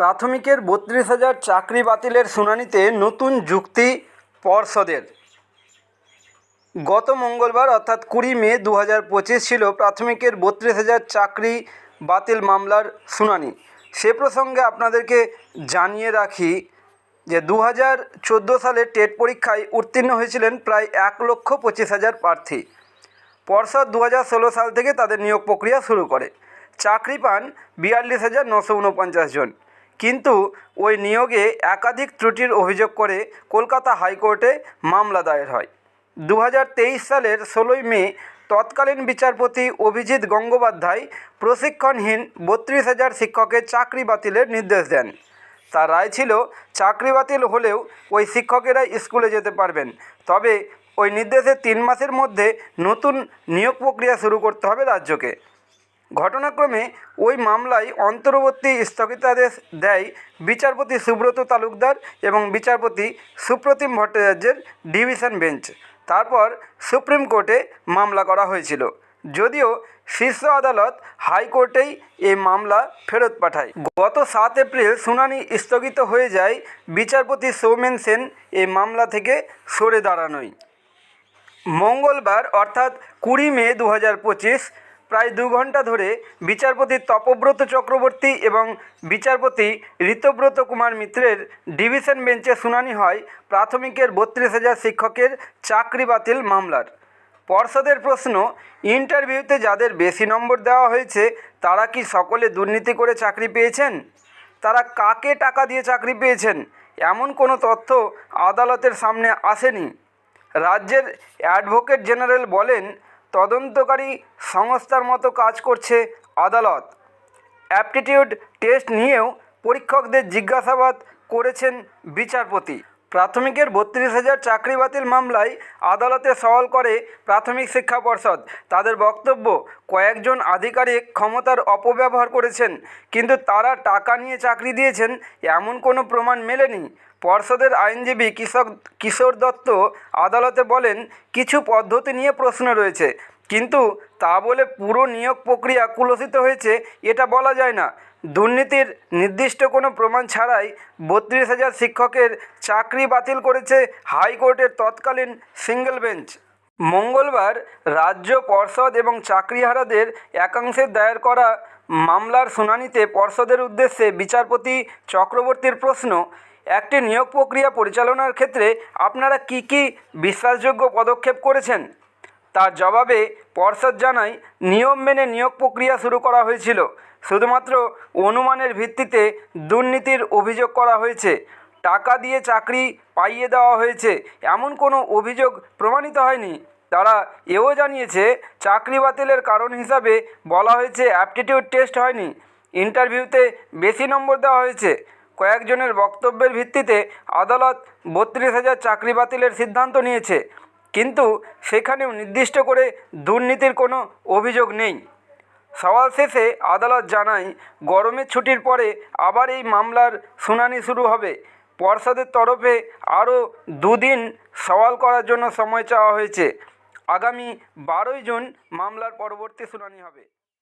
প্রাথমিকের বত্রিশ হাজার চাকরি বাতিলের শুনানিতে নতুন যুক্তি পর্ষদের। গত মঙ্গলবার, অর্থাৎ কুড়ি মে দু হাজার পঁচিশ ছিল প্রাথমিকের বত্রিশ হাজার চাকরি বাতিল মামলার শুনানি। সে প্রসঙ্গে আপনাদেরকে জানিয়ে রাখি যে দু হাজার চোদ্দ সালে টেট পরীক্ষায় উত্তীর্ণ হয়েছিলেন প্রায় এক লক্ষ পঁচিশ হাজার প্রার্থী। পর্ষদ দু হাজার ষোলো সাল থেকে তাদের নিয়োগ প্রক্রিয়া শুরু করে। চাকরি পান বিয়াল্লিশ হাজার নশো উনপঞ্চাশ জন। কিন্তু ওই নিয়োগে একাধিক ত্রুটির অভিযোগ করে কলকাতা হাইকোর্টে মামলা দায়ের হয়। দু হাজার তেইশ সালের ষোলোই মে তৎকালীন বিচারপতি অভিজিৎ গঙ্গোপাধ্যায় প্রশিক্ষণহীন বত্রিশ হাজার শিক্ষকের চাকরি বাতিলের নির্দেশ দেন। তার রায় ছিল, চাকরি বাতিল হলেও ওই শিক্ষকেরা স্কুলে যেতে পারবেন। তবে ওই নির্দেশের তিন মাসের মধ্যে নতুন নিয়োগ প্রক্রিয়া শুরু করতে হবে রাজ্যকে। ঘটনাক্রমে ওই মামলায় অন্তর্বর্তী স্থগিতাদেশ দেয় বিচারপতি সুব্রত তালুকদার এবং বিচারপতি সুপ্রতিম ভট্টাচার্যের ডিভিশন বেঞ্চ। তারপর সুপ্রিম কোর্টে মামলা করা হয়েছিল। যদিও শীর্ষ আদালত হাইকোর্টেই এই মামলা ফেরত পাঠায়। গত সাত এপ্রিল শুনানি স্থগিত হয়ে যায় বিচারপতি সৌমেন সেন এই মামলা থেকে সরে দাঁড়ানোয়। মঙ্গলবার অর্থাৎ কুড়ি মে দু হাজার পঁচিশ প্রায় দু ঘণ্টা ধরে বিচারপতি তপব্রত চক্রবর্তী এবং বিচারপতি ঋতব্রত কুমার মিত্রের ডিভিশন বেঞ্চে শুনানি হয় প্রাথমিকের বত্রিশ হাজার শিক্ষকের চাকরি বাতিল মামলার। পর্ষদের প্রশ্ন, ইন্টারভিউতে যাদের বেশি নম্বর দেওয়া হয়েছে, তারা কি সকলে দুর্নীতি করে চাকরি পেয়েছেন? তারা কাকে টাকা দিয়ে চাকরি পেয়েছেন? এমন কোনো তথ্য আদালতের সামনে আসেনি। রাজ্যের অ্যাডভোকেট জেনারেল বলেন তদন্তকারী সংস্থার মতো কাজ করছে আদালত। অ্যাপটিটিউড টেস্ট নিয়েও পরীক্ষকদের জিজ্ঞাসাবাদ করেছেন বিচারপতি। প্রাথমিকের বত্রিশ হাজার চাকরি বাতিল মামলায় আদালতে সওয়াল করে প্রাথমিক শিক্ষা পর্ষদ। তাদের বক্তব্য, কয়েকজন আধিকারিক ক্ষমতার অপব্যবহার করেছেন, কিন্তু তারা টাকা নিয়ে চাকরি দিয়েছেন, এমন কোনো প্রমাণ মেলেনি। পর্ষদের আইনজীবী কৃষক কিশোর দত্ত আদালতে বলেন, কিছু পদ্ধতি নিয়ে প্রশ্ন রয়েছে, কিন্তু তা বলে পুরো নিয়োগ প্রক্রিয়া কুলসিত হয়েছে, এটা বলা যায় না। দুর্নীতির নির্দিষ্ট কোনো প্রমাণ ছাড়াই বত্রিশ হাজার শিক্ষকের চাকরি বাতিল করেছে হাইকোর্টের তৎকালীন সিঙ্গেল বেঞ্চ। মঙ্গলবার রাজ্য পর্ষদ এবং চাকরিহারাদের একাংশের দায়ের করা মামলার শুনানিতে পর্ষদের উদ্দেশ্যে বিচারপতি চক্রবর্তীর প্রশ্ন একটি নিয়োগ প্রক্রিয়া পরিচালনার ক্ষেত্রে আপনারা কি কি বিশ্বাসযোগ্য পদক্ষেপ করেছেন? তার জবাবে পর্ষদ জানায়, নিয়ম মেনে নিয়োগ প্রক্রিয়া শুরু করা হয়েছিল। শুধুমাত্র অনুমানের ভিত্তিতে দুর্নীতির অভিযোগ করা হয়েছে। টাকা দিয়ে চাকরি পাইয়ে দেওয়া হয়েছে। এমন কোনো অভিযোগ প্রমাণিত হয়নি। তারা এও জানিয়েছে, চাকরি বাতিলের কারণ হিসাবে বলা হয়েছে অ্যাপটিটিউড টেস্ট হয়নি। ইন্টারভিউতে বেশি নম্বর দেওয়া হয়েছে। কয়েকজনের বক্তব্যের ভিত্তিতে আদালত বত্রিশ হাজার চাকরি বাতিলের সিদ্ধান্ত নিয়েছে। কিন্তু সেখানেও নির্দিষ্ট করে দুর্নীতির কোনো অভিযোগ নেই। সওয়াল শেষে আদালত জানায়, গরমের ছুটির পরে আবার এই মামলার শুনানি শুরু হবে। পর্ষদের তরফে আরও দুদিন সওয়াল করার জন্য সময় চাওয়া হয়েছে। আগামী বারোই জুন মামলার পরবর্তী শুনানি হবে।